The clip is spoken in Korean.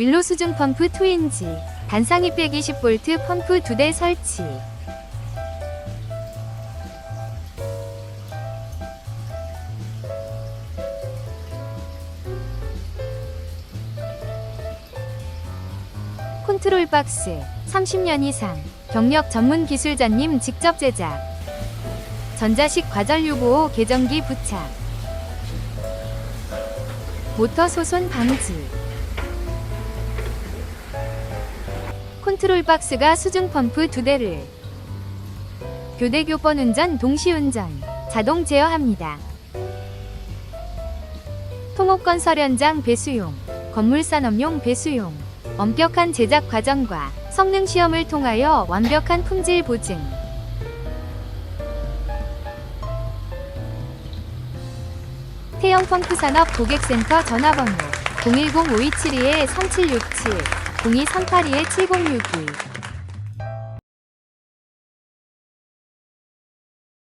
윌로 수중 펌프 2인지, 단상 220V 펌프 2대 설치. 컨트롤 박스 30년 이상 경력 전문 기술자님 직접 제작. 전자식 과전류 보호 계정기 부착. 모터 소손 방지 컨트롤 박스가 수중 펌프 두 대를 교대 교번 운전 동시 운전 자동 제어합니다. 통옥건설 현장 배수용 건물 산업용 배수용 엄격한 제작 과정과 성능 시험을 통하여 완벽한 품질 보증. 태영 펌프 산업 고객센터 전화번호 010-5272-3767, 02-382-7062